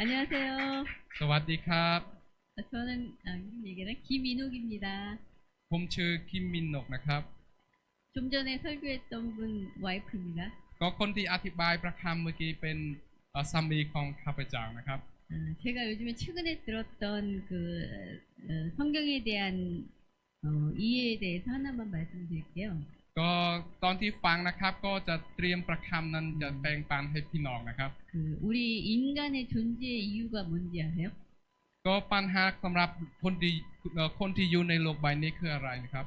안녕하세요. สวัสดีครับ 어, 저는 아, 이름 얘기나 김인욱입니다. ผมชื่อคิมมินนกนะครับ 좀 전에 설교했던 분 와이프입니다. ก็คนที่อธิบายประคำเมื่อกี้เป็นเอ่อสามีของข้าพเจ้านะครับ 아, 제가 요즘에 최근에 들었던 그 어, 성경에 대한 어, 이해에 대해서 하나만 말씀드릴게요. ก็ตอนที่ฟังนะครับ ก็จะเตรียมประคำนั้นจะแบ่งปันให้พี่น้องนะครับ 그 우리 인간의 존재의 이유가 뭔지 아세요? ก็ปัญหาสำหรับคนที่เอ่อคนที่อยู่ในโลกใบนี้คืออะไรนะครับ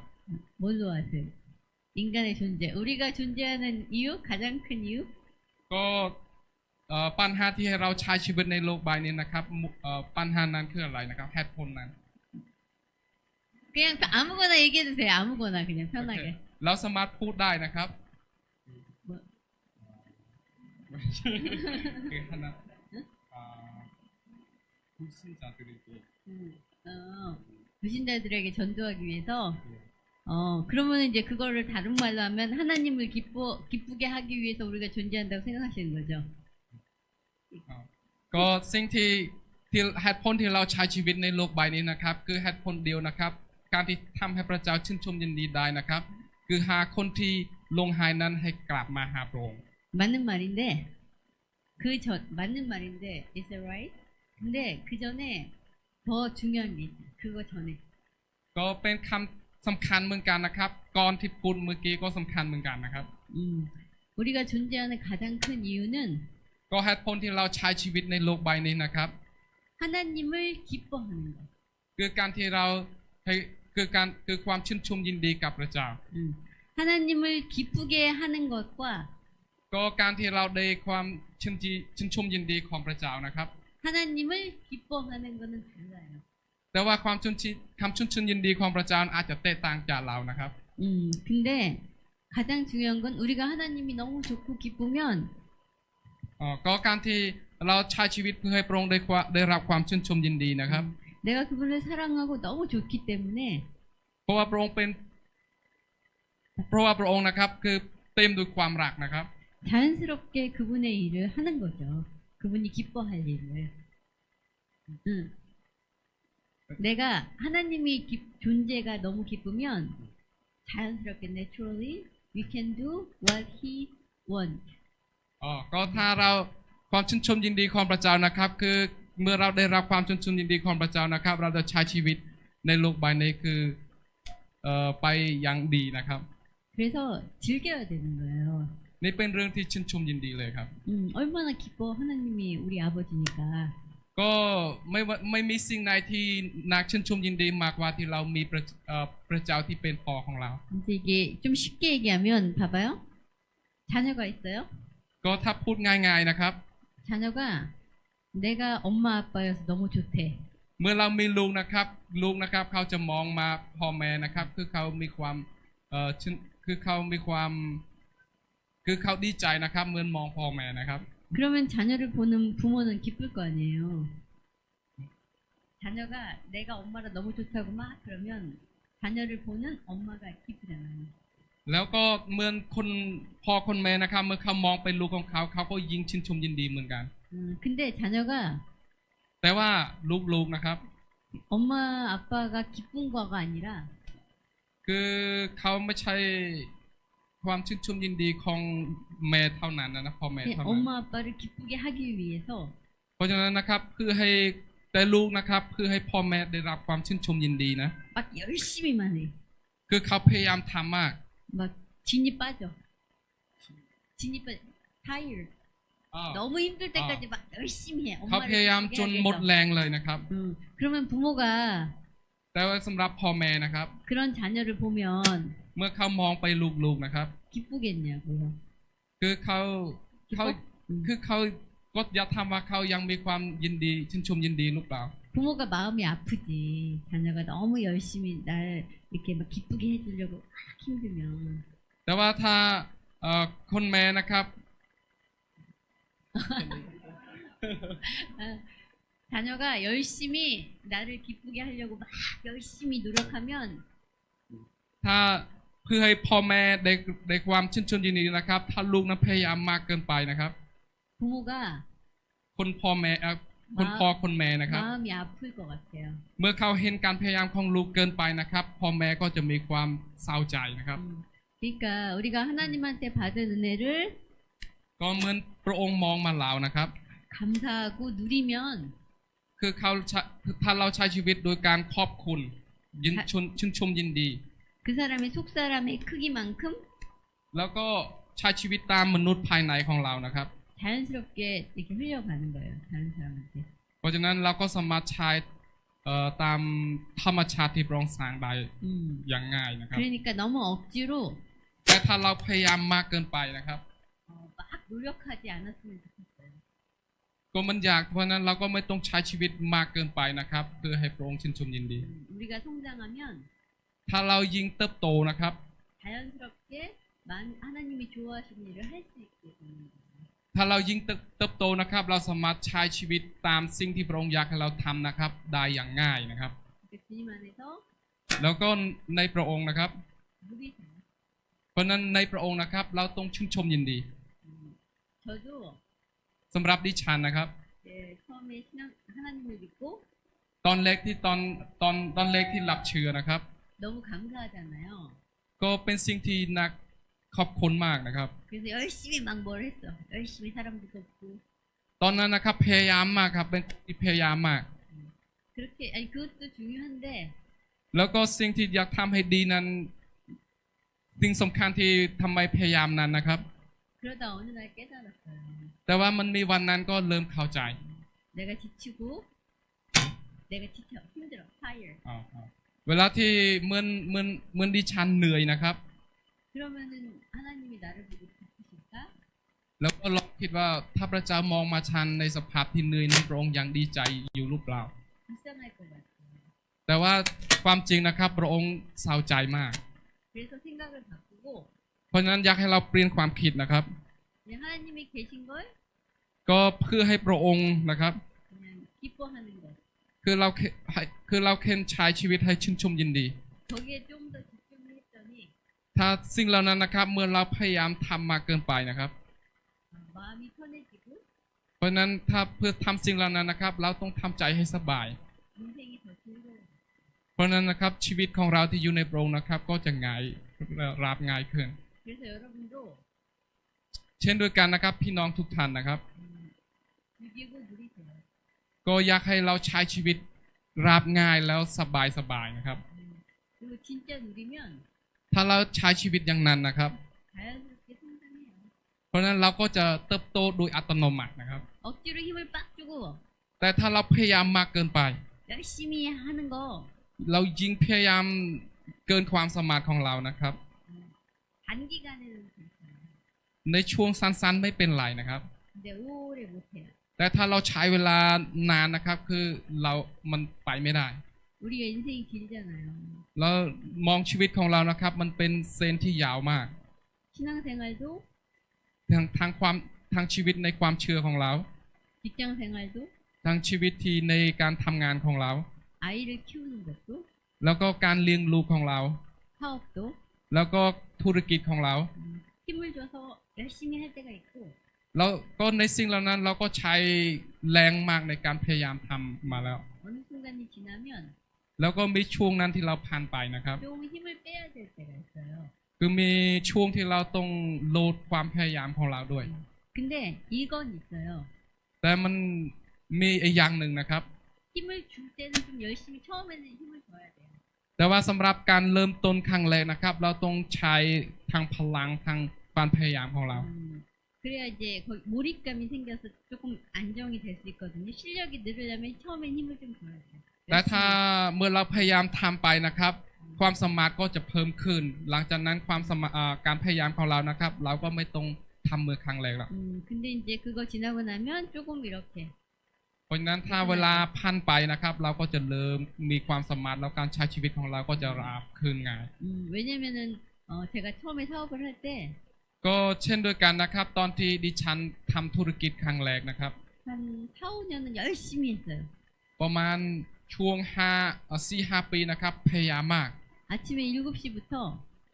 뭘로 아세요? 인간의 존재. 우리가 존재하는 이유, 가장 큰 이유? ก็เอ่อปัญหาที่ให้เราใช้ชีวิตในโลกใบนี้นะครับมุเอ่อปัญหานั้นคืออะไรนะครับเหตุผลนั้น 그냥 아무거나 얘기해 주세요. 아무거나 그냥 โอเค 편하게. เราสามารถพูดได้นะครับ 뭐, คือคณะอ่าผู้信자들에게 음, 어, 불신자들에게 전도하기 위해서 어 그러면 이제 그거를 다른 말로 하면 하나님을 기뻐 기쁘게 하기 위해서 우리가 존재한다고 생각하시는 거죠. ก็สิ่งที่ที่เหตุผลที่เราใช้ชีวิตในโลกใบนี้นะครับ คือเหตุผลเดียวนะครับ การที่ทำให้พระเจ้าชื่นชมยินดีได้นะครับ คือหาคนที่ลงหายนั้นให้กลับมาหาพระองค์ 맞는 말인데 그 전 맞는 말인데 is that right? 근데 그 전에 더 중요한 게 있어. 그거 전에 ก็เป็นคำสำคัญเหมือนกันนะครับ ก่อนที่พูดเมื่อกี้ก็สำคัญเหมือนกันนะครับ 음, 우리가 존재하는 가장 큰 이유는 ก็เหตุผลที่เราใช้ชีวิตในโลกใบนี้นะครับ 하나님을 기뻐하는 거. คือการที่เราให้ คือการคือความชื่นชมยินดีกับพระเจ้า 음, 하나님을 기쁘게 하는 것과 ก็การที่เราได้ความชื่นจีชื่นชมยินดีของพระเจ้านะครับ 하나님을 기뻐하는 거는 달라요. แต่ว่าความชื่นชีคำชื่นชมยินดีของพระเจ้าอาจจะแตกต่างจากเรานะครับ 음, 근데 가장 중요한 건 우리가 하나님이 너무 좋고 기쁘면 อ๋อก็การที่เราใช้ชีวิตเพื่อให้พระองค์ได้ความได้รับความชื่นชมยินดีนะครับ 내가 그분을 사랑하고 너무 좋기 때문에 เพราะว่าพระองค์เป็น เพราะว่าพระองค์นะครับ คือเต็มด้วยความรักนะครับ 자연스럽게 그분의 일을 하는 거죠. 그분이 기뻐할 일을. 음. 내가 하나님이 기- 존재가 너무 기쁘면 자연스럽게 naturally we can do what he wants. อ๋อ ก็ถ้าเราความชื่นชมยินดีของพระเจ้านะครับ คือ เมื่อเราได้รับความชื่นชมยินดีของพระเจ้านะครับ เราจะใช้ชีวิตในโลกใบนี้คือเอ่อไปอย่างดีนะครับ 그래서 즐겨야 되는 거예요. นี่เป็นเรื่องที่ชื่นชมยินดีเลยครับ 음, 얼마나 기뻐 하나님이 우리 아버지니까. ก็ไม่ว่าไม่มีสิ่งไหนที่นักชื่นชมยินดีมากกว่าที่เรามีพระเอ่อพระเจ้าที่เป็นพ่อของเรา 이제 이게 좀 쉽게 얘기하면 봐봐요. 자녀가 있어요. ก็ถ้าพูดง่าย ๆนะครับ 자녀가 내가 엄마 아빠여서 너무 좋대. เมื่อเรามีลูกนะครับ ลูกนะครับ เขาจะมองมาพ่อแม่นะครับ คือเขามีความเอ่อชื่นคือเขามีความ คือเขาดีใจนะครับเหมือนมองพ่อแม่นะครับ 그러면 자녀를 보는 부모는 기쁠 거 아니에요. 자녀가 내가 엄마를 너무 좋다고 막 그러면 자녀를 보는 엄마가 기쁘잖아요. แล้วก็เหมือนคนพ่อคนแม่นะครับ เมื่อเขามองไปลูกของเขา เขาก็ยิ่งชื่นชมยินดีเหมือนกัน 음, 근데 자녀가 แต่ว่าลูกๆนะครับ 엄마 아빠가 기쁜 거가 아니라 คือเขาไม่ใช่ความชื่นชมยินดีของแม่เท่านั้นนะนะพ่อแม่ 그냥 เท่านั้น 엄마 아빠를 기쁘게 하기 위해서 เพราะฉะนั้นนะครับคือให้แต่ลูกนะครับคือให้พ่อแม่ได้รับความชื่นชมยินดีนะ 막 열심히만 해. คือเขาพยายามทำมาก 막 진이 빠져. 진이 빠져. tired. อ่า 너무 힘들 때까지 막 열심히 해. เขาพยายาม 기쁘게 จน 하기 หมด 위해서. แรงเลยนะครับ 음, 그러면 부모가 แต่ว่าสำหรับพ่อแม่นะครับ 그런 자녀를 보면 เมื่อเขามองไปลูกๆนะครับ 기쁘겠냐고요. คือเขาเขา 음. คือเขาก็อยากทำว่าเขายังมีความยินดีชื่นชมยินดีหรือเปล่า 부모가 마음이 아프지. 자녀가 너무 열심히 날 이렇게 막 기쁘게 해주려고 막 힘들면. แต่ว่าถ้าเอ่อคนแม่นะครับ 아, 자녀가 열심히 나를 기쁘게 하려고 막 열심히 노력하면 ถ้าเพื่อให้พ่อแม่ได้ได้ความชื่นชมยินดีนะครับ ถ้าลูกนั้นพยายามมากเกินไปนะครับ 부모가 คนพ่อแม่เอ่อ คุณพ่อคุณแม่นะครับ 마음이 아플 것 같아요. เมื่อเขาเห็นการพยายามของลูกเกินไปนะครับพ่อแม่ก็จะมีความเศร้าใจนะครับ 음, 그러니까 우리가 하나님한테 받은 은혜를 ก็เหมือนพระองค์มองมาเรานะครับ 감사하고 누리면 คือเขาใช้ถ้าเราใช้ชีวิตโดยการขอบคุณยินชนชื่นชมยินดี 그 사람의 속 사람의 크기만큼 แล้วก็ใช้ชีวิตตามมนุษย์ภายในของเรานะครับ 자연스럽게 이렇게 흘려가는 거예요. 다른 사람한테. เพราะฉะนั้นเราก็สามารถใช้เอ่อตามธรรมชาติที่พระองค์สร้างได้ 음, อย่างง่ายนะครับ 그러니까 너무 억지로 แต่ถ้าเราพยายามมากเกินไปนะครับ 어, 막 노력하지 않았으면 좋겠어요. ก็มันยากเพราะฉะนั้นเราก็ไม่ต้องใช้ชีวิตมากเกินไปนะครับ เพื่อให้พระองค์ชื่นชมยินดี 음, 우리가 성장하면 ถ้าเรายิ่งเติบโตนะครับ 자연스럽게 만, 하나님이 좋아하시는 일을 할 수 있게 되는 거예요. ถ้าเรายิ่งเติบเติบโตนะครับ เราสามารถใช้ชีวิตตามสิ่งที่พระองค์อยากให้เราทำนะครับ ได้อย่างง่ายนะครับ 그러니까 주님 안에서 แล้วก็ในพระองค์นะครับ 누리세요. เพราะฉะนั้นในพระองค์นะครับ เราต้องชื่นชมยินดี 음, 저도 สำหรับดิฉันนะครับ 네, 처음에 신앙 하나님을 믿고 ตอนเล็กที่ตอนตอนตอนเล็กที่รับเชื่อนะครับ 너무 감사하잖아요. ก็เป็นสิ่งที่นักขอบคุณมากนะครับ 그래서 열심히 막 뭘 했어. 열심히 사람도 돕고 ตอนนั้นนะครับพยายามมากครับเป็นที่พยายามมาก 그렇게 아니 그것도 중요한데 แล้วก็สิ่งที่อยากทำให้ดีนั้น สิ่งสำคัญที่ทำไมพยายามนั้นนะครับ แต่ว่ามันมีวันนั้นก็เริ่มเข้าใจเวลาที่เหมือนเหมือนเหมือนดิฉันเหนื่อยนะครับแล้วก็ลองคิดว่าถ้าพระเจ้ามองมาฉันในสภาพที่เหนื่อยนั้นพระองค์ยังดีใจอยู่รือเปล่าแต่ว่าความจริงนะครับพระองค์เศร้าใจมาก เพราะฉะนั้นอยากให้เราเปลี่ยนความคิดนะครับก็เพื่อให้พระองค์นะครับคือเราคือเราเค้นใช้ชีวิตให้ชื่นชมยินดีถ้าสิ่งเหล่านั้นนะครับ เมื่อเราพยายามทำมาเกินไปนะครับ เพราะนั้นถ้าเพื่อทำสิ่งเหล่านั้นนะครับ เราต้องทำใจให้สบาย เพราะนั้นนะครับชีวิตของเราที่อยู่ในโปรงนะครับ ก็จะง่ายราบง่ายขึ้น เช่นด้วยกันนะครับ พี่น้องทุกท่านนะครับ ก็อยากให้เราใช้ชีวิตราบง่ายแล้วสบายสบายนะครับ ถ้าเราใช้ชีวิตอย่างนั้นนะครับ เพราะนั้นเราก็จะเติบโตโดยอัตโนมัตินะครับแต่ถ้าเราพยายามมากเกินไปเรายิ่งพยายามเกินความสมารถของเรานะครับ ในช่วงสั้นๆไม่เป็นไรนะครับ แต่ถ้าเราใช้เวลานานนะครับ คือเรามันไปไม่ได้แล้วมองชีวิตของเรานะครับ มันเป็นเส้นที่ยาวมากทางทางความทางชีวิตในความเชื่อของเราทางชีวิตที่ในการทำงานของเราแล้วก็การเลี้ยงลูกของเราแล้วก็ ธุรกิจของเรา 음, 힘을 줘서 열심히 할 때가 있고 แล้วก็ในสิ่งเหล่านั้น เราก็ใช้แรงมากในการพยายามทำมาแล้ว 어느 순간이 지나면 แล้วก็มีช่วงนั้นที่เราผ่านไปนะครับ 좀 힘을 빼야 될 때가 있어요. คือมีช่วงที่เราต้องโลดความพยายามของเราด้วย 근데 이건 있어요. แต่มันมีอีกอย่างหนึ่งนะครับ 힘을 줄 때는 좀 열심히 처음에는 힘을 줘야 돼요. 요. แต่ว่าสำหรับการเริ่มต้นครั้งแรกนะครับ เราต้องใช้ทางพลังทางความพยายามของเรา 음, 그래야 이제 거의 몰입감이 생겨서 조금 안정이 될 수 있거든요. 실력이 늘으려면 처음엔 힘을 좀 줘야 돼요. แต่ถ้า 열심히. เมื่อเราพยายามทำไปนะครับ ความสามารถก็จะเพิ่มขึ้น หลังจากนั้นความสามารถอ่าการพยายามของเรานะครับ เราก็ไม่ต้องทำมือครั้งแรกแล้ว 음, 근데 이제 그거 지나고 나면 조금 이렇게 เพ ราะฉะนั้นถ้าเวลาพันไปนะครับ เราก็จะเริ่มมีความสามารถแล้วการใช้ชีวิตของเราก็จะราบขึ้นง่าย 음, 왜냐면은 어, 제가 처음에 사업을 할 때 한 ก็เช่นเด้วยกันนะครับ ตอนที่ดิฉันทำธุรกิจครั้งแรกนะครับ 4, 5년은 열심히 했어요. ประมาณช่วงห้าสี่ห้าปีนะครับ พยายามมาก 아침에 7시부터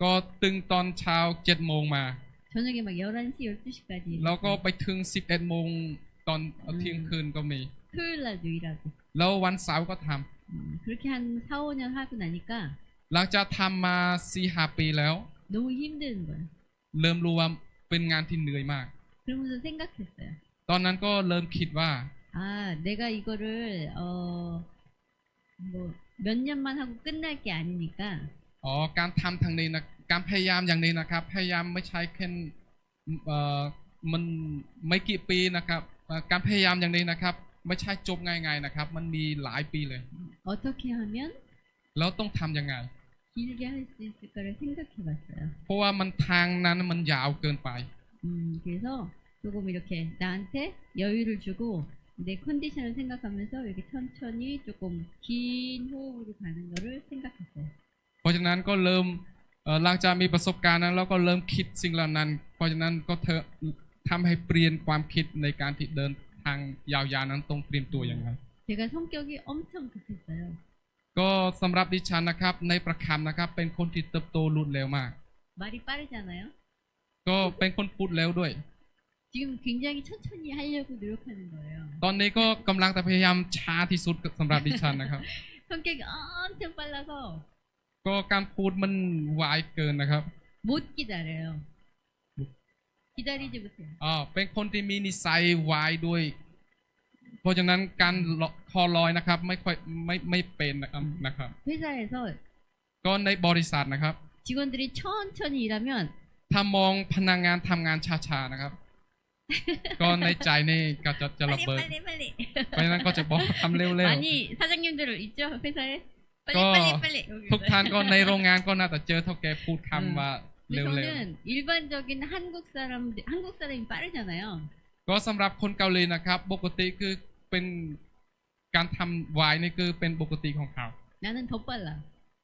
ก็ตึงตอนเช้าเจ็ดโมงมา 저녁에 막 11시, 12시까지 แล้วก็ไปถึงสิบเอ็ดโมง ตอนเที่ยงคืนก็มี 토요일 날도 일하고. แล้ววันเสาร์ก็ทำ 음, 그렇게 한 4, 5년 하고 나니까 หลังจากทำมาสี่ห้าปีแล้ว 너무 힘든 거야. เริ่มรู้ว่าเป็นงานที่เหนื่อยมาก 그러면서 생각했어요. ตอนนั้นก็เริ่มคิดว่า 아, 내가 이거를, 어, 뭐, 몇 년만 하고 끝날 게 아니니까, อ๋อ การทำทางนี้นะ การพยายามอย่างนี้นะครับ พยายามไม่ใช่แค่เอ่อมันไม่กี่ปีนะครับเอ่อการพยายามอย่างนี้นะครับ ไม่ใช่จบง่ายๆนะครับ มันมีหลายปีเลย 어떻게 하면 แล้วต้องทำยังไง 길게 할 수 있을까를 생각해 봤어요. เพราะว่ามันทางนั้นมันยาวเกินไป 음, 그래서 조금 이렇게 나한테 여유를 주고 내 컨디션을 생각하면서 이렇게 천천히 조금 긴 호흡으로 가는 거를 생각했어요. เพราะฉะนั้นก็เริ่มเอ่อหลังจากมีประสบการณ์นั้นเราก็เริ่มคิดสิ่งเหล่านั้น เพราะฉะนั้นก็เธอทำให้เปลี่ยนความคิดในการที่เดินท างยาวๆนั้นต้องเตรียมตัวอย่างไร 제가 성격이 엄청 급했어요. ก็สำหรับดิฉันนะครับ ในประคำนะครับ เป็นคนที่เติบโตรุนเร็วมาก 말이 빠르잖아요. ก็เป็นคนพูดเร็วด้วย 지금 굉장히 천천히 하려고 노력하는 거예요. ตอนนี้ก็กำลังแต่พยายามช้าที่สุดสำหรับดิฉันนะครับ 성격이 엄청 빨라서 ก็การพูดมันไวเกินนะครับ 못 기다려요. 기다리지 못해요. อ๋อเป็นคนที่มีนิสัยไวด้วย เพราะฉะนั้นการคอลอยนะครับ ไม่ค่อยไม่ไม่เป็นนะครับนะครับ 회사에서 ก็ในบริษัทนะครับ 직원들이 천천히 일하면 ถ้ามองพนักงานทำงานช้าๆนะครับ ก็ในใจนี่ก็จะจะระ 빨리 เบิด 빨리 빨리 เพราะฉะนั้นก็จะบอกทำเร็ว 아니 사장님들 있죠 회사에 빨리 거- 빨리 빨리 ๆ ทุกท่านก็ในโรงงานก็น่าจะเจอเท่าแกพูดคำว่า 근데 เร็ว 저는 일반적인 한국 사람 한국 사람이 빠르잖아요 ๆ ก็สำหรับคนเกาหลีนะครับ ปกติคือเป็นการทำไวน์นี่คือเป็นปกติของเขา 나는 더 빨라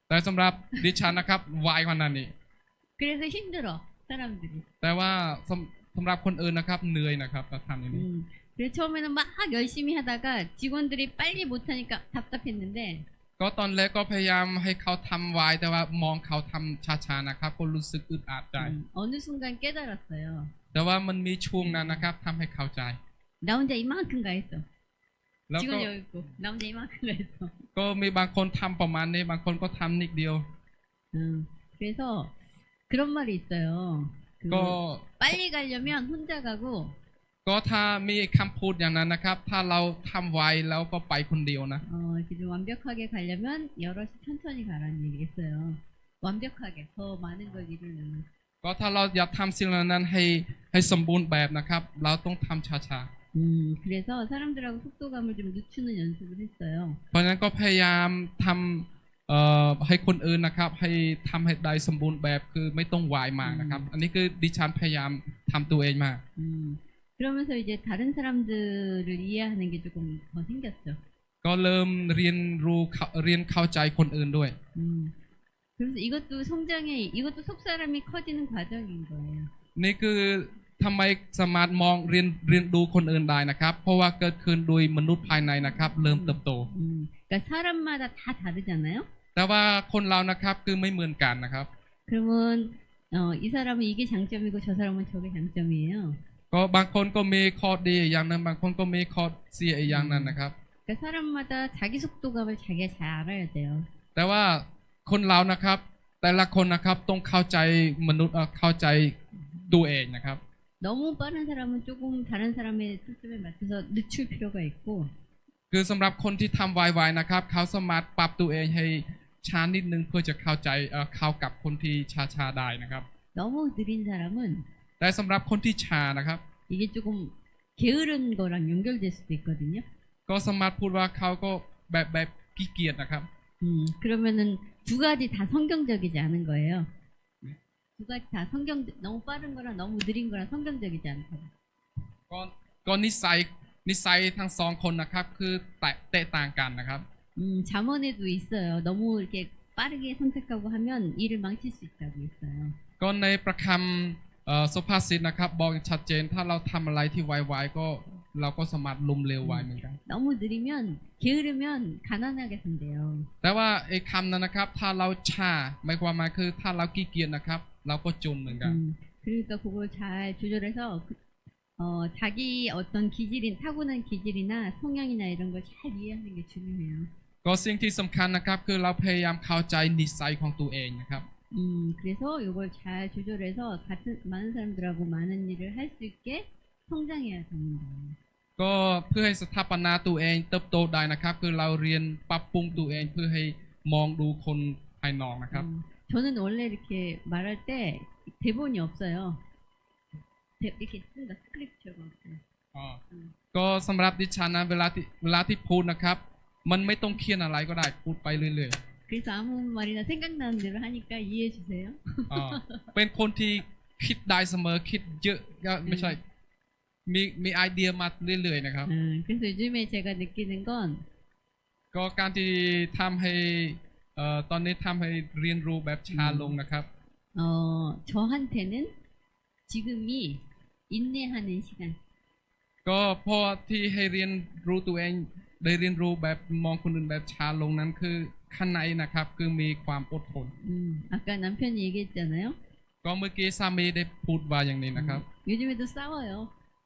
แต่สำหรับดิฉันนะครับไวกว่านั้นนี่ 그래서 힘들어 사람들이 แต่ว่าสำสำหรับคนอื่นนะครับเหนื่อยนะครับถ้าทำอย่างนี้ 음. 그래서 처음에는 막 열심히 하다가 직원들이 빨리 못하니까 답답했는데 ก็ตอนแรกก็พยายามให้เขาทำไวน์แต่ว่ามองเขาทำช้าๆนะครับ ก็รู้สึกอึดอัดใจ 음, 어느 순간 깨달았어요 แต่ว่ามันมีช่วงนั้นนะครับทำให้เข้าใจ 나 혼자 이만큼가 했어 แล้วก็ 직원 여기 있고 나 혼자 이만큼가 했어 ก็มีบางคนทำประมาณนี้ บางคนก็ทำนิดเดียว 음, 그래서 그런 말이 있어요 그 ก็ 빨리 가려면 혼자 가고 ก็ถ้ามีคำพูดอย่างนั้นนะครับ ถ้าเราทำไวแล้วก็ไปคนเดียวนะ 어, 이렇게 좀 완벽하게 가려면 여럿이 천천히 가라는 얘기 했어요. 완벽하게 더 많은 걸 이루려면. ก็ถ้าเราอยากทำสิ่งเหล่านั้นให้ให้สมบูรณ์แบบนะครับ เราต้องทำช้า 음, 그래서 사람들하고 속도감을 좀 늦추는 연습을 했어요. ๆ เพราะฉะนั้นก็พยายามทำเอ่อให้คนอื่นนะครับ ให้ทำให้ได้สมบูรณ์แบบคือไม่ต้องไวมากนะครับ อันนี้คือดิฉันพยายามทำตัวเองมาก 음, 그러면서 이제 다른 사람들을 이해하는 게 조금 더 생겼죠. ก็เริ่มเรียนรู้เข้าเรียนเข้าใจคนอื่นด้วย 음, 그래서 이것도 성장의, 이것도 속사람이 커지는 과정인 거예요. นี่คือทำไมสามารถมองเรียนเรียนดูคนอื่นได้นะครับ เพราะว่าเกิดขึ้นโดยมนุษย์ภายในนะครับ เริ่มเติบโต 음, 그러니까 사람마다 다 다르잖아요. แต่ว่าคนเรานะครับคือไม่เหมือนกันนะครับ 그러면 어, 이 사람은 이게 장점이고 저 사람은 저게 장점이에요. ก็บางคนก็มีข้อดีอย่างหนึงบางคนก็มีข้อเสียอีกอย่างหนั้นนะครับ 그러니까 사람마다 자기 속도감을 자기가 잘 알아야 돼요. แต่ว่าคนเรานะครับ แต่ละคนนะครับต้องเข้าใจมนุษย์เอ่อเข้าใจตัวเองนะครับ 너무 빠른 사람은 조금 다른 사람의 특성에 맞춰서 늦출 필요가 있고 คือสำหรับคนที่ทำไวๆนะครับ เขาสามารถปรับตัวเองให้ช้านิดนึงเพื่อจะเข้าใจเอ่อเข้ากับคนที่ช้าๆได้นะครับ 너무 느린 사람은 แต่สำหรับคนที่ช้านะครับ 이게 조금 게으른 거랑 연결될 수도 있거든요. ก็สามารถพูดว่าเขาก็แบบแบบขี้เกียจนะครับ 음, 그러면은 두 가지 다 성경적이지 않은 거예요. 네. 두 가지 다 성경 너무 빠른 거랑 너무 느린 거랑 성경적이지 않다고. ก็ก็นิสัยนิสัยทั้งสองคนนะครับ คือแตกแตกต่างกันนะครับ 음, 잠언에도 있어요. 너무 이렇게 빠르게 선택하고 하면 일을 망칠 수 있다고 있어요. ก็ในประคำเอ่อ สุภาษิตนะครับ บอกอย่างชัดเจน ถ้าเราทำอะไรที่ไวๆก็เราก็สามารถลุมเร็วไวเหมือนกัน 너무 느리면 게으르면 가난하게 산대요. แต่ว่าไอ้คำนั้นนะครับ ถ้าเราช้าหมายความหมายคือถ้าเราขี้เกียจนะครับ เราก็จนเหมือนกัน 음, 그러니까 그걸 잘 조절해서 그- 어, 어, 자기 어떤 기질인 타고난 기질이나 성향이나 이런 걸 잘 이해하는 게 중요해요. ก็สิ่งที่สำคัญนะครับ คือเราพยายามเข้าใจนิสัยของตัวเองนะครับ 음, 그래서 이걸 잘 조절해서 같은 많은 사람들하고 많은 일을 할 수 있게 성장해야 됩니다. ก็เพื่อให้สถาปนาตัวเองเติบโตได้นะครับ คือเราเรียนปรับปรุงตัวเองเพื่อให้มองดูคนภายนอกนะครับ 음, 저는 원래 이렇게 말할 때 대본이 없어요. 대- 이렇게 쓴다 스크립트가 없어요. อ๋อ อืม ก็สำหรับดิฉันนะเวลาที่เวลาที่พูดนะครับ มันไม่ต้องเขียนอะไรก็ได้พูดไปเรื่อย 그래서 아무 말이나 생각나는 대로 하니까 이해해 주세요. ๆอ๋อเป็นคนที่คิดได้เสมอคิดเยอะก็ไม่ใช่ มีมีไอเดียมาเรื่อยๆนะครับ 음, 그래서 요즘에 제가 느끼는 건 ก็การที่ทำให้เอ่อตอนนี้ทำให้เรียนรู้แบบช้าลงนะครับ 어, 저한테는 지금이 인내하는 시간. ก็เพราะที่ให้เรียนรู้ตัวเองได้เรียนรู้แบบมองคนอื่นแบบช้าลงนั้นคือ ข้างในนะครับ คือมีความอดทน 음, 아까 남편이 얘기했잖아요. ก็เมื่อกี้สามีได้พูดว่าอย่างนี้นะครับ 음, 요즘에도 싸워요.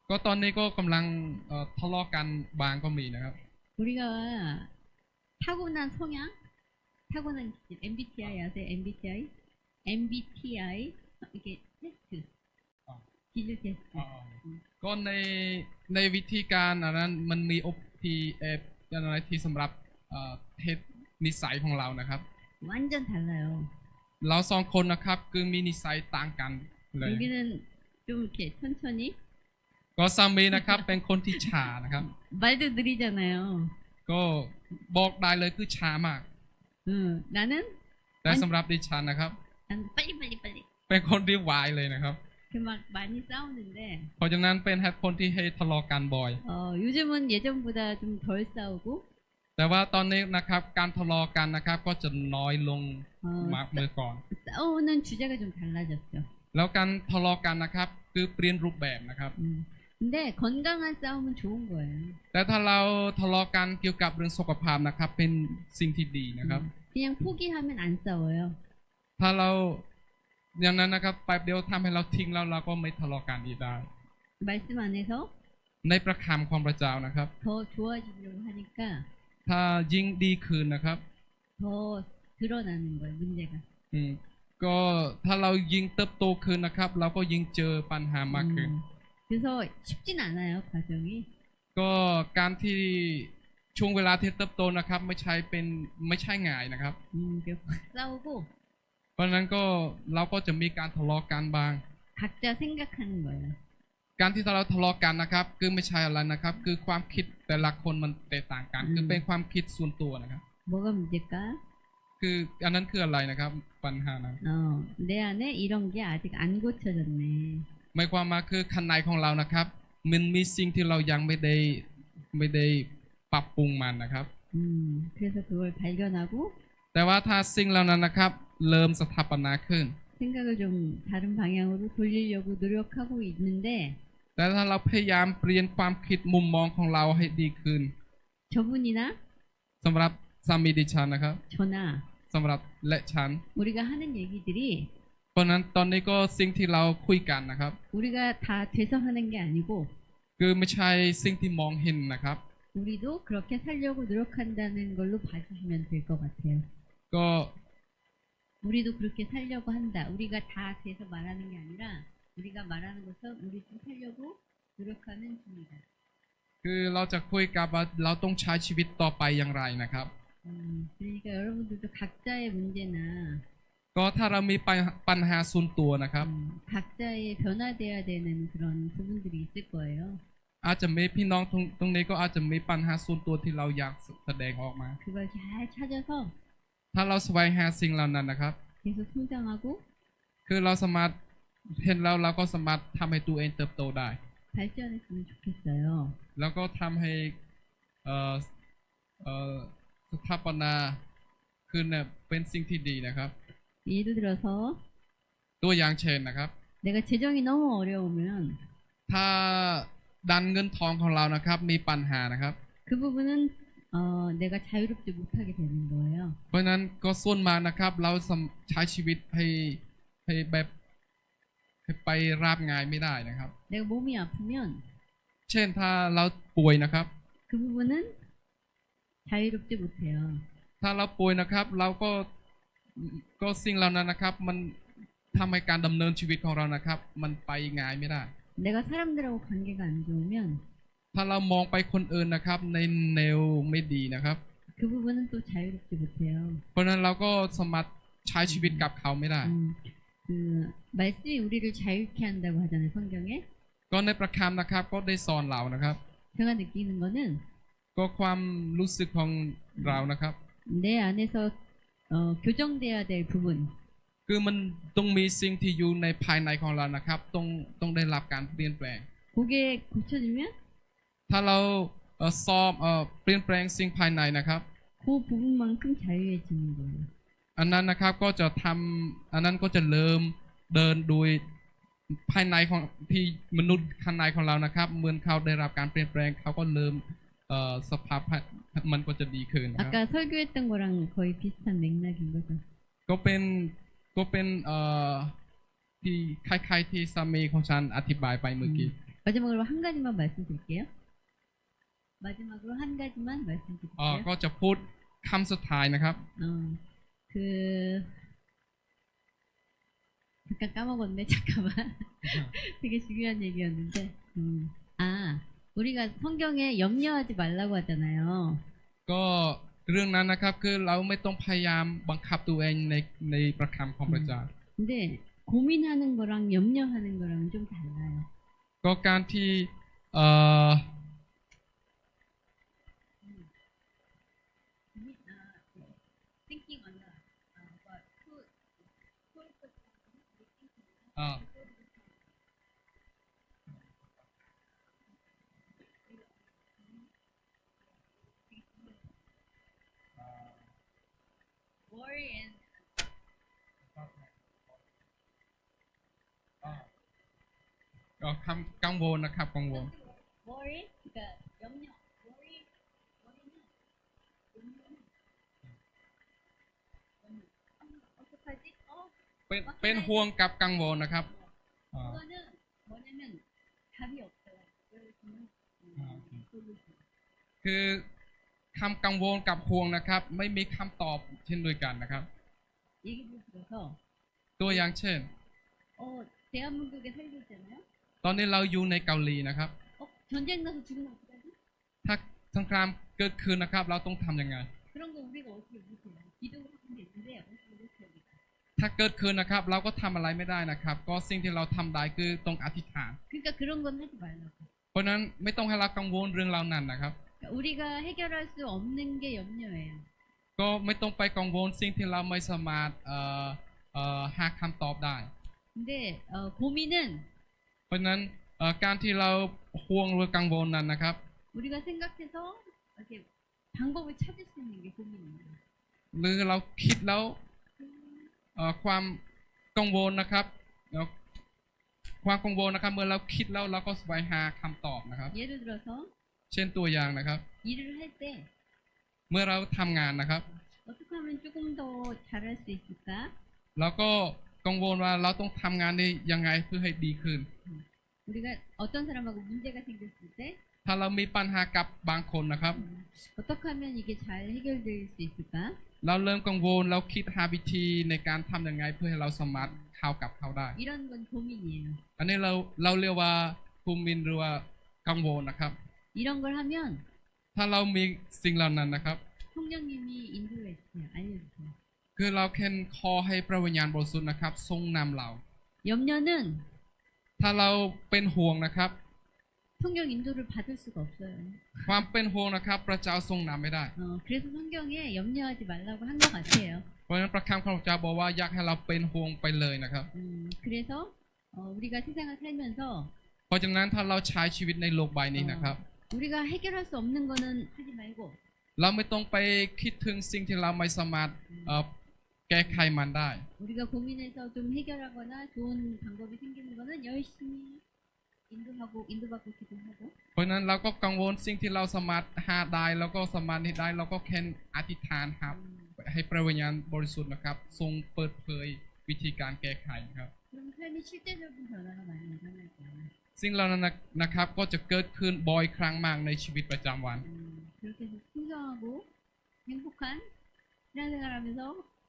ก็ตอนนี้ก็กำลังเอ่อทะเลาะกันบางก็มีนะครับ 우리가 타고난 성향, 타고난 기질, MBTI 아세요? MBTI? MBTI 이게 테스트, 어. 기질 테스트. ก็ในในวิธีการอันนั้นมันมีอบทีเอฟอะไรที่สำหรับเอ่อเทส นิสัยของเรานะครับ 완전 달라요. เราสองคนนะครับคือมีนิสัยต่างกันเลย 여기는 좀 이렇게 천천히 ก็สามีนะครับเป็นคนที่ช้านะครับ 말도 느리잖아요. ก็บอกได้เลยคือช้ามาก 응, 나는 แต่สำหรับดิฉันนะครับ 난 빨리 빨리 빨리. เป็นคนที่ไวายเลยนะครับ 그 막 많이 싸우는데 เพราะฉะนั้นเป็นเหตุผลที่ให้ทะเลาะกันบ่อย 어, 요즘은 예전보다 좀 덜 싸우고 แต่ว่าตอนนี้นะครับการทะเลาะกันนะครับ ก็จะน้อยลง 어, มากเมื่อก่อน 싸우는 주제가 좀 달라졌죠. แล้วการทะเลาะกันนะครับ คือเปลี่ยนรูปแบบนะครับ 음. 근데 건강한 싸움은 좋은 거예요. แต่ถ้าเราทะเลาะกันเกี่ยวกับเรื่องสุขภาพนะครับ เป็นสิ่งที่ดีนะครับ 음. 그냥 포기하면 안 싸워요. ถ้าเราอย่างนั้นนะครับแป๊บเดียวทำให้เราทิ้งแล้วเราก็ไม่ทะเลาะกันอีกได้ 말씀 안에서 ในประคำของพระเจ้านะครับ 더 좋아지려고 하니까 ถ้ายิ่งดีขึ้นนะครับ 더 드러나는 거예요, 문제가. อืมก็ถ้าเรายิ่งเติบโตขึ้นนะครับ เราก็ยิ่งเจอปัญหามากขึ้น 음. 그래서 쉽진 않아요, 과정이. ก็การที่ช่วงเวลาที่เติบโตนะครับ ไม่ใช่เป็นไม่ใช่ง่ายนะครับ 음, 그래서 확 싸우고 เพราะฉะนั้นก็เราก็จะมีการทะเลาะกันบ้าง 각자 생각하는 거예요. การที่เราทะเลาะกันนะครับ คือไม่ใช่อะไรนะครับ คือความคิดแต่ละคนมันแตกต่างกัน อืม คือเป็นความคิดส่วนตัวนะครับ 뭐가 문제일까? คืออันนั้นคืออะไรนะครับ ปัญหานะ 어, 내 안에 이런 게 아직 안 고쳐졌네. หมายความมาคือข้างในของเรานะครับ มันมีสิ่งที่เรายังไม่ได้ไม่ได้ปรับปรุงมันนะครับ 음, 그래서 그걸 발견하고 แต่ว่าถ้าสิ่งเหล่านั้นนะครับ เริ่มสถาปนาขึ้น 생각을 좀 다른 방향으로 돌리려고 노력하고 있는데 แต่ถ้าเราพยายามเปลี่ยนความคิดมุมมองของเราให้ดีขึ้น 저분이나 สำหรับสามีดิฉันนะครับ 저나 สำหรับและฉัน 우리가 하는 얘기들이 เพราะฉะนั้นตอนนี้ก็สิ่งที่เราคุยกันนะครับ 우리가 다 돼서 하는 게 아니고 คือไม่ใช่สิ่งที่มองเห็นนะครับ 우리도 그렇게 살려고 노력한다는 걸로 봐주시면 될 것 같아요. ก็ 우리도 그렇게 살려고 한다. 우리가 다 돼서 말하는 게 아니라 우리가 말하는 것은 우리 좀 살려고 노력하는 중이다. คือเราจะคุยกับว่าเราต้องใช้ชีวิตต่อไปอย่างไรนะครับ 음, 그러니까 여러분들도 각자의 문제나 ก็ถ้าเรามีปัญปัญหาส่วนตัวนะครับ 음, 각자의 변화돼야 되는 그런 부분들이 있을 거예요. อาจจะมีพี่น้องตรงตรงนี้ก็อาจจะมีปัญหาส่วนตัวที่เราอยากแสดงออกมา 그걸 잘 찾아서 ถ้าเราแสวงหาสิ่งเหล่านั้นนะครับ 계속 성장하고 คือเราสามารถ เห็นแล้วเราก็สามารถทำให้ตัวเองเติบโตได้ 발전했으면 좋겠어요. แล้วก็ทำให้เอ่อเอ่อสถาปนาขึ้นเนี่ยเป็นสิ่งที่ดีนะครับ 예를 들어서 ตัวอย่างเช่นนะครับ 내가 재정이 너무 어려우면 ถ้าดันเงินทองของเรานะครับ มีปัญหานะครับ 그 부분은 어, 내가 자유롭지 못하게 되는 거예요. เพราะฉะนั้นก็ส่วนมากนะครับ เราสำใช้ชีวิตให้ให้แบบ ไปราบง่ายไม่ได้นะครับ 내가 몸이 아프면 เช่นถ้าเราป่วยนะครับ 그 부분은 자유롭지 못해요. ถ้าเราป่วยนะครับ เราก็ก็สิ่งเหล่านั้นนะครับ มันทำให้การดำเนินชีวิตของเรานะครับ มันไปง่ายไม่ได้ 내가 사람들하고 관계가 안 좋으면 ถ้าเรามองไปคนอื่นนะครับ ในแนวไม่ดีนะครับ 그 부분은 또 자유롭지 못해요. เพราะฉะนั้นเราก็สามารถใช้ชีวิตกับเขาไม่ได้ 음, 그 말씀이 우리를 자유케 한다고 하잖아요 성경에. ก็ในประคำนะครับ ก็ได้สอนเรานะครับ 제가 느끼는 거는 ก็ความรู้สึกของเรานะครับ 내 안에서 어, 교정돼야 될 부분 คือมันต้องมีสิ่งที่อยู่ในภายในของเรานะครับ ต้องต้องได้รับการเปลี่ยนแปลง 그게 고쳐지면 ถ้าเราเอ่อซ้อมเอ่อเปลี่ยนแปลงสิ่งภายในนะครับ 그 부분만큼 자유해지는 거예요. อันนั้นนะครับก็จะทำอันนั้นก็จะเริ่มเดินโดยภายในของที่มนุษย์ข้างในของเรานะครับเหมือนเขาได้รับการเปลี่ยนแปลงเขาก็เริ่มเอ่อสภาพมันก็จะดีขึ้นนะครับ 아까 설교했던 거랑 거의 비슷한 맥락인 거죠. ก็เป็นก็เป็นเอ่อที่คล้ายๆที่สามีของฉันอธิบายไปเมื่อกี้ 마지막으로 한 가지만 말씀드릴게요. 마지막으로 한 가지만 เอ่อ 말씀드릴게요. ก็จะพูดคำสุดท้ายนะครับ 어, 그 잠깐 까먹었네. 잠깐만. 되게 중요한 얘기였는데. 음. 아, 우리가 성경에 염려하지 말라고 하잖아요. ก็เรื่องนั้นนะครับคือเราไม่ต้องพยายามบังคับตัวเองในในประคำของพระเจ้า 근데 고민하는 거랑 염려하는 거랑 좀 달라요. ก็การที่เอ่อ อ่าก็กังวลนะครับกังวล worry ก็ย่อม เป็นเป็นห่วงกับกังวลนะครับคือคำกังวลกับห่วงนะครับ ไม่มีคำตอบเช่นเดียวกันนะครับ ตัวอย่างเช่นตอนนี้เราอยู่ในเกาหลีนะครับถ้าสงครามเกิดขึ้นนะครับ เราต้องทำยังไง ถ้าเกิดขึ้นนะครับ เราก็ทำอะไรไม่ได้นะครับ ก็สิ่งที่เราทำได้คือต้องอธิษฐาน 그러니까 그런 건 하지 말라고. เพราะฉะนั้นไม่ต้องให้เรากังวลเรื่องเหล่านั้นนะครับ 그러니까 우리가 해결할 수 없는 게 염려예요. ก็ไม่ต้องไปกังวลสิ่งที่เราไม่สามารถเอ่อเอ่อหาคำตอบได้ 근데 어, 고민은 เพราะฉะนั้นเอ่อการที่เราห่วงหรือกังวลนั้นนะครับ 우리가 생각해서 이렇게 방법을 찾을 수 있는 게 고민입니다. หรือเราคิดแล้วเอ่อ ความกังวลนะครับความกังวลนะครับ เมื่อเราคิดแล้วเราก็สบายหาคำตอบนะครับเช่นตัวอย่างนะครับเมื่อเราทำงานนะครับแล้วก็กังวลว่าเราต้องทำงานนี้ยังไงเพื่อให้ดีขึ้นถ้าเรามีปัญหากับบางคนนะครับ 음, 어떻게 하면 이게 잘 해결될 수 있을까? เราเริ่มกังวลเราคิดหาวิธีในการทำยังไงเพื่อให้เราสามารถเข้ากับเขาได้ 이런 건 고민이에요. อันนี้เราเราเรียกว่าภูมินหรือว่ากังวลนะครับ 이런 걸 하면 ถ้าเรามีสิ่งเหล่านั้นนะครับ 성령님이 인도해주세요. 알려주세요. คือเราแค่ขอให้พระวิญญาณบริสุทธิ์นะครับ ทรงนำเรา 염려는 ถ้าเราเป็นห่วงนะครับ 성령 인도를 받을 수가 없어요. ความเป็นห่วงนะครับ พระเจ้าทรงนำไม่ได้ 어, 그래서 성경에 염려하지 말라고 한 것 같아요. เพราะฉะนั้นพระคำของพระเจ้าบอกว่าอยากให้เราเป็นห่วงไปเลยนะครับ 음, 그래서 어, 우리가 세상을 살면서 เพราะฉะนั้นถ้าเราใช้ชีวิตในโลกใบนี้นะครับ 우리가 해결할 수 없는 거는 하지 말고 เราไม่ต้องไปคิดถึงสิ่งที่เราไม่สามารถเอ่อแก้ไขมันได้ 우리가 고민해서 좀 해결하거나 좋은 방법이 생기는 거는 열심히 เพราะนั้นเราก็กังวลสิ่งที่เราสามารถหาได้แล้วก็สามารถได้เราก็แค่อธิษฐานครับ ให้พระวิญญาณบริสุทธิ์นะครับ ทรงเปิดเผยวิธีการแก้ไขครับสิ่งเหล่านั้นนะครับก็จะเกิดขึ้นบ่อยครั้งมากในชีวิตประจำวัน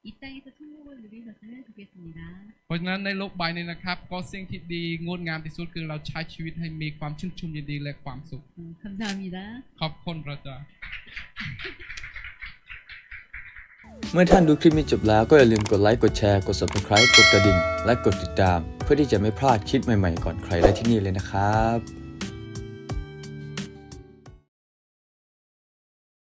음, 그렇게 해서 풍성하고 행복한 신앙생활하면서 이 땅에서 천국을 누리셨으면 좋겠습니다. เพราะฉะนั้นในโลกใบนี้นะครับ ก็สิ่งที่ดีงดงามที่สุดคือเราใช้ชีวิตให้มีความชื่นชมยินดีและความสุข 음, 감사합니다. ขอบคุณพระเจ้า เมื่อท่านดูคลิปนี้จบแล้วก็อย่าลืมกดไลค์ กดแชร์ กด subscribe กดกระดิ่ง และกดติดตาม เพื่อที่จะไม่พลาดคลิปใหม่ๆก่อนใครได้ที่นี่เลยนะครับ